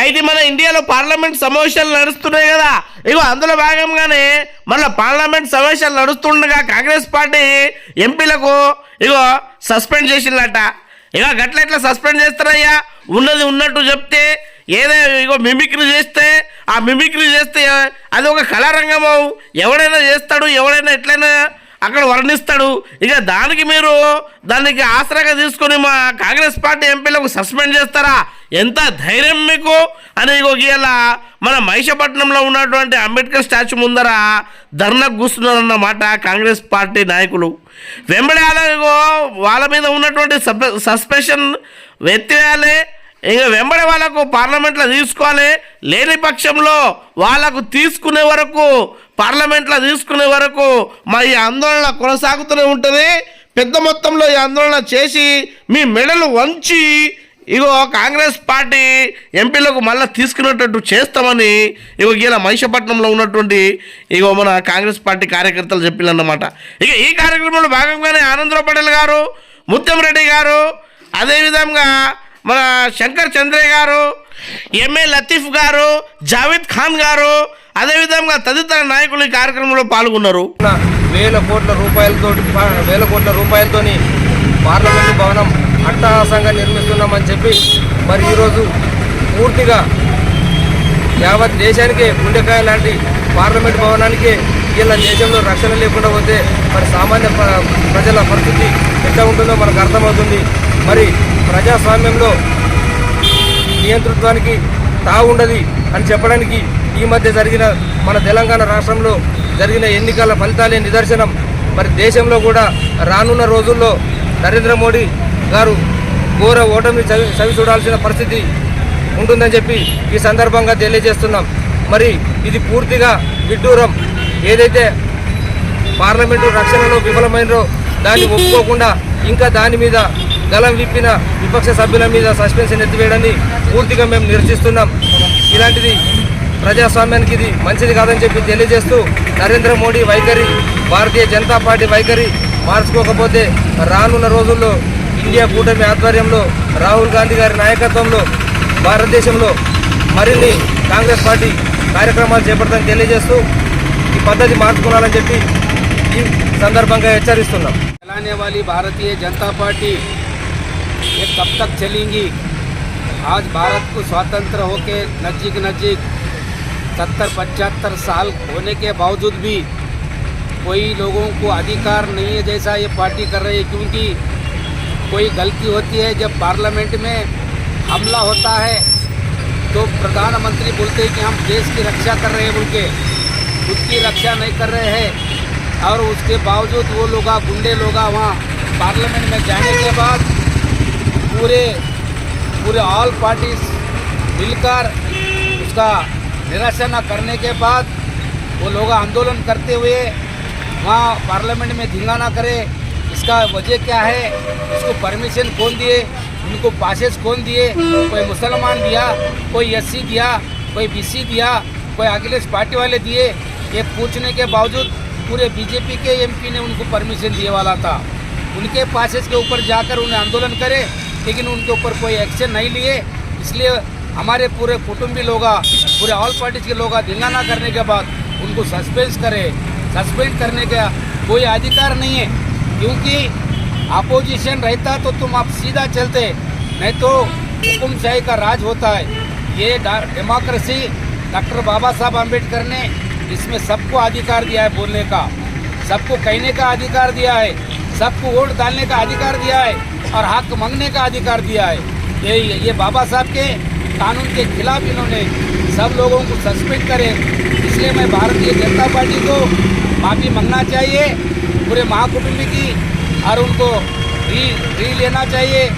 అయితే మన ఇండియాలో పార్లమెంట్ సమావేశాలు నడుస్తున్నాయి కదా. ఇగో అందులో భాగంగానే మళ్ళీ పార్లమెంట్ సమావేశాలు నడుస్తుండగా కాంగ్రెస్ పార్టీ ఎంపీలకు ఇగో సస్పెండ్ చేసిందట. ఇక గట్ల ఎట్లా సస్పెండ్ చేస్తారయ్యా? ఉన్నది ఉన్నట్టు చెప్తే ఏదో ఇగో మిమిక్రీ చేస్తే ఆ మిమిక్రీ చేస్తే అది ఒక కళారంగం ఎవడైనా చేస్తాడు ఎవడైనా ఎట్లయినా అక్కడ వర్ణిస్తాడు. ఇక దానికి మీరు దానికి ఆసరాగా తీసుకొని మా కాంగ్రెస్ పార్టీ ఎంపీలకు సస్పెండ్ చేస్తారా? ఎంత ధైర్యం మీకు? అని ఇలా మన మహిషపట్నంలో ఉన్నటువంటి అంబేద్కర్ స్టాచ్యూ ముందర ధర్నా కూస్తున్నారన్నమాట కాంగ్రెస్ పార్టీ నాయకులు. వెంబడి అలాగో వాళ్ళ మీద ఉన్నటువంటి సబ్ సస్పెషన్ ఎత్తివేయాలి ఇక వెంబడి వాళ్ళకు పార్లమెంట్లో తీసుకోవాలి. లేని పక్షంలో వాళ్ళకు తీసుకునే వరకు పార్లమెంట్లో తీసుకునే వరకు మా ఈ ఆందోళన కొనసాగుతూనే ఉంటుంది. పెద్ద మొత్తంలో ఈ ఆందోళన చేసి మీ మెడలు వంచి ఇగో కాంగ్రెస్ పార్టీ ఎంపీలకు మళ్ళీ తీసుకునేటట్టు చేస్తామని ఇగో ఇలా మహిషపట్నంలో ఉన్నటువంటి ఇగో మన కాంగ్రెస్ పార్టీ కార్యకర్తలు చెప్పిల్లన్నమాట ఇక ఈ కార్యక్రమంలో భాగంగానే ఆనందరావు పటేల్ గారు ముత్తం రెడ్డి గారు అదేవిధంగా మన శంకర్ చంద్రయ్య గారు ఎంఏ లతీఫ్ గారు జావేద్ ఖాన్ గారు అదేవిధంగా తదితర నాయకులు ఈ కార్యక్రమంలో పాల్గొన్నారు. వేల కోట్ల రూపాయలతో వేల కోట్ల రూపాయలతోని పార్లమెంటు భవనం అట్టహాసంగా నిర్మిస్తున్నామని చెప్పి మరి ఈరోజు పూర్తిగా యావత్ దేశానికే గుండెకాయ లాంటి పార్లమెంట్ భవనానికి వీళ్ళ దేశంలో రక్షణ లేకుండా పోతే మరి సామాన్య ప్ర- ప్రజల పరిస్థితి ఎట్లా ఉంటుందో మనకు అర్థమవుతుంది. మరి ప్రజాస్వామ్యంలో నియంతృత్వానికి తాగుండదు అని చెప్పడానికి ఈ మధ్య జరిగిన మన తెలంగాణ రాష్ట్రంలో జరిగిన ఎన్నికల ఫలితాలే నిదర్శనం. మరి దేశంలో కూడా రానున్న రోజుల్లో నరేంద్ర మోడీ గారు ఘోర ఓటమి చవి చవి చూడాల్సిన పరిస్థితి ఉంటుందని చెప్పి ఈ సందర్భంగా తెలియజేస్తున్నాం. మరి ఇది పూర్తిగా విడ్డూరం. ఏదైతే పార్లమెంటు రక్షణలో విఫలమైనో దాన్ని ఒప్పుకోకుండా ఇంకా దాని మీద గలం విప్పిన విపక్ష సభ్యుల మీద సస్పెన్షన్ ఎత్తివేయడాన్ని పూర్తిగా మేము నిరసిస్తున్నాం. ఇలాంటిది ప్రజాస్వామ్యానికి ఇది మంచిది కాదని చెప్పి తెలియజేస్తూ నరేంద్ర మోడీ వైఖరి భారతీయ జనతా పార్టీ వైఖరి మార్చుకోకపోతే రానున్న రోజుల్లో ఇండియా కూటమి ఆధ్వర్యంలో రాహుల్ గాంధీ గారి నాయకత్వంలో భారతదేశంలో మరిన్ని కాంగ్రెస్ పార్టీ కార్యక్రమాలు చేపడతామని తెలియజేస్తూ ఈ పద్ధతి మార్చుకోవాలని చెప్పి ఈ సందర్భంగా హెచ్చరిస్తున్నాం. అలానే వాలి భారతీయ జనతా పార్టీ ये कब तक चलेंगी? आज भारत को स्वतंत्र होके नज़दीक नज़दीक सत्तर पचहत्तर साल होने के बावजूद भी कोई लोगों को अधिकार नहीं है जैसा ये पार्टी कर रही है, क्योंकि कोई गलती होती है, जब पार्लियामेंट में हमला होता है तो प्रधानमंत्री बोलते हैं कि हम देश की रक्षा कर रहे हैं बोल के खुद की रक्षा नहीं कर रहे हैं, और उसके बावजूद वो लोग, गुंडे लोग वहाँ पार्लियामेंट में जाने के बाद पूरे पूरे ऑल पार्टीज़ मिलकर उसका निराशा करने के बाद वो लोग आंदोलन करते हुए वहाँ पार्लियामेंट में धिंगाना करे। इसका वजह क्या है? इसको परमिशन कौन दिए? उनको पासेस कौन दिए? कोई मुसलमान दिया, कोई एस दिया, कोई बीसी दिया, कोई अखिलेश पार्टी वाले दिए? ये पूछने के बावजूद पूरे बीजेपी के एमपी ने उनको परमिशन दिए वाला था। उनके पासेस के ऊपर जाकर उन्हें आंदोलन करे। लेकिन उनके ऊपर कोई एक्शन नहीं लिए। इसलिए हमारे पूरे कुटुंबी लोग, पूरे ऑल पार्टीज़ के लोग धिंगाना करने के बाद उनको सस्पेंस करे। सस्पेंड करने का कोई अधिकार नहीं है। क्योंकि अपोजिशन रहता तो तुम आप सीधा चलते, नहीं तो हुकुमशाही का राज होता है। ये डेमोक्रेसी डॉक्टर बाबा साहब अंबेडकर ने इसमें सबको अधिकार दिया है बोलने का। सबको कहने का अधिकार दिया है। सबको वोट डालने का अधिकार दिया है और हक मांगने का अधिकार दिया है। ये ये बाबा साहब के कानून के खिलाफ इन्होंने सब लोगों को सस्पेंड करे। इसलिए मैं भारतीय जनता पार्टी को माफ़ी मांगना चाहिए, पूरे महाकुटुंबी की और उनको री री लेना चाहिए।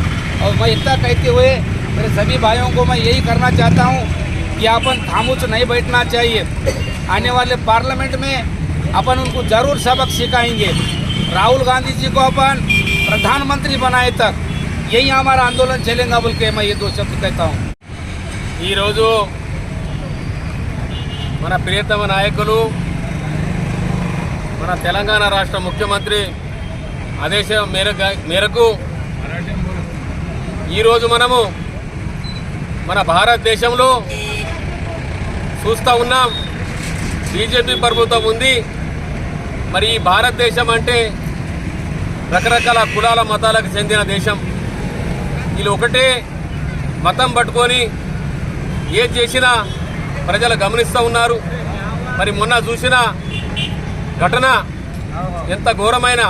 और मैं इतना कहते हुए मेरे सभी भाइयों को मैं यही करना चाहता हूँ कि अपन खामोश नहीं बैठना चाहिए। आने वाले पार्लियामेंट में अपन उनको ज़रूर सबक सिखाएँगे। राहुल गांधी जी को अपन प्रधानमंत्री बनाए तक यही हमारा आंदोलन चलेगा बोल के मैं ये दो शब्द कहता हूँ ఈరోజు మన ప్రియతమ నాయకులు మన తెలంగాణ రాష్ట్ర ముఖ్యమంత్రి ఆదేశం మేరకు మేరకు ఈరోజు మనము మన భారతదేశంలో చూస్తూ ఉన్నాం బీజేపీ ప్రభుత్వం ఉంది మరి ఈ భారతదేశం అంటే రకరకాల కులాల మతాలకు చెందిన దేశం. వీళ్ళు ఒకటే మతం పట్టుకొని ఏది చేసినా ప్రజలు గమనిస్తూ ఉన్నారు. మరి మొన్న చూసిన ఘటన ఎంత ఘోరమైన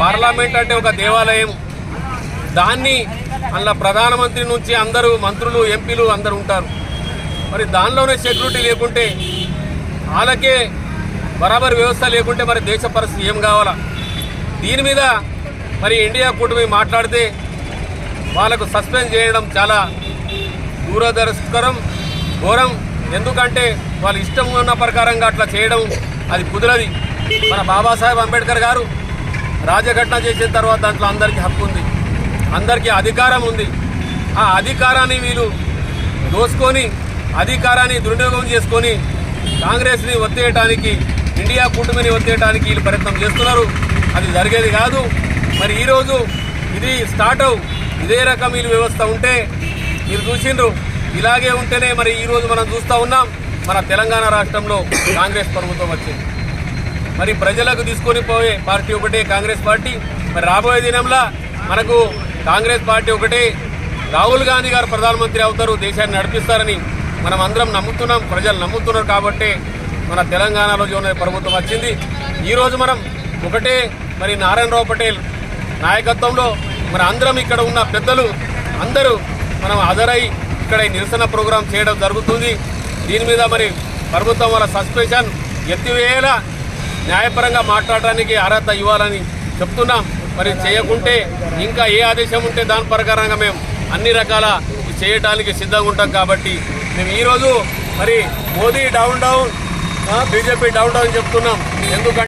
పార్లమెంట్ అంటే ఒక దేవాలయం. దాన్ని అందులో ప్రధానమంత్రి నుంచి అందరూ మంత్రులు ఎంపీలు అందరూ ఉంటారు. మరి దానిలోనే సెక్యూరిటీ లేకుంటే వాళ్ళకే బరాబర్ వ్యవస్థ లేకుంటే మరి దేశ పరిస్థితి ఏం కావాలా? దీని మీద మరి ఇండియా కూటమి మాట్లాడితే వాళ్ళకు సస్పెండ్ చేయడం చాలా దూరదర్శకరం ఘోరం. ఎందుకంటే వాళ్ళు ఇష్టం ఉన్న ప్రకారంగా అట్లా చేయడం అది కుదరది. మన బాబాసాహెబ్ అంబేద్కర్ గారు రాజఘటన చేసిన తర్వాత దాంట్లో అందరికీ హక్కు ఉంది. అందరికీ అధికారం ఉంది. ఆ అధికారాన్ని వీళ్ళు దోసుకొని అధికారాన్ని దుర్వినియోగం చేసుకొని కాంగ్రెస్ని ఒత్తేయటానికి ఇండియా కూటమిని ఒత్తేయటానికి వీళ్ళు ప్రయత్నం చేస్తున్నారు. అది జరిగేది కాదు. మరి ఈరోజు ఇది స్టార్ట్ అవు. ఇదే రకం వీళ్ళు వ్యవస్థ ఉంటే మీరు చూసిండ్రు. ఇలాగే ఉంటేనే మరి ఈరోజు మనం చూస్తూ ఉన్నాం. మన తెలంగాణ రాష్ట్రంలో కాంగ్రెస్ ప్రభుత్వం వచ్చింది. మరి ప్రజలకు తీసుకొని పోయే పార్టీ ఒకటే కాంగ్రెస్ పార్టీ. మరి రాబోయే దినంలో మనకు కాంగ్రెస్ పార్టీ ఒకటే. రాహుల్ గాంధీ గారు ప్రధానమంత్రి అవుతారు. దేశాన్ని నడిపిస్తారని మనం అందరం నమ్ముతున్నాం. ప్రజలు నమ్ముతున్నారు కాబట్టి మన తెలంగాణలో జోన ప్రభుత్వం వచ్చింది. ఈరోజు మనం ఒకటే మరి నారాయణరావు పటేల్ నాయకత్వంలో మరి అందరం ఇక్కడ ఉన్న పెద్దలు అందరూ మనం హాజరై ఇక్కడ ఈ నిరసన ప్రోగ్రాం చేయడం జరుగుతుంది. దీని మీద మరి ప్రభుత్వం వాళ్ళ సస్పెన్షన్ ఎత్తివేలా న్యాయపరంగా మాట్లాడటానికి అర్హత ఇవ్వాలని చెప్తున్నాం. మరి చేయకుంటే ఇంకా ఏ ఆదేశం ఉంటే దాని ప్రకారంగా మేము అన్ని రకాల ఇది చేయటానికి సిద్ధంగా ఉంటాం కాబట్టి మేము ఈరోజు మరి Modi down down BJP down down చెప్తున్నాం. ఎందుకంటే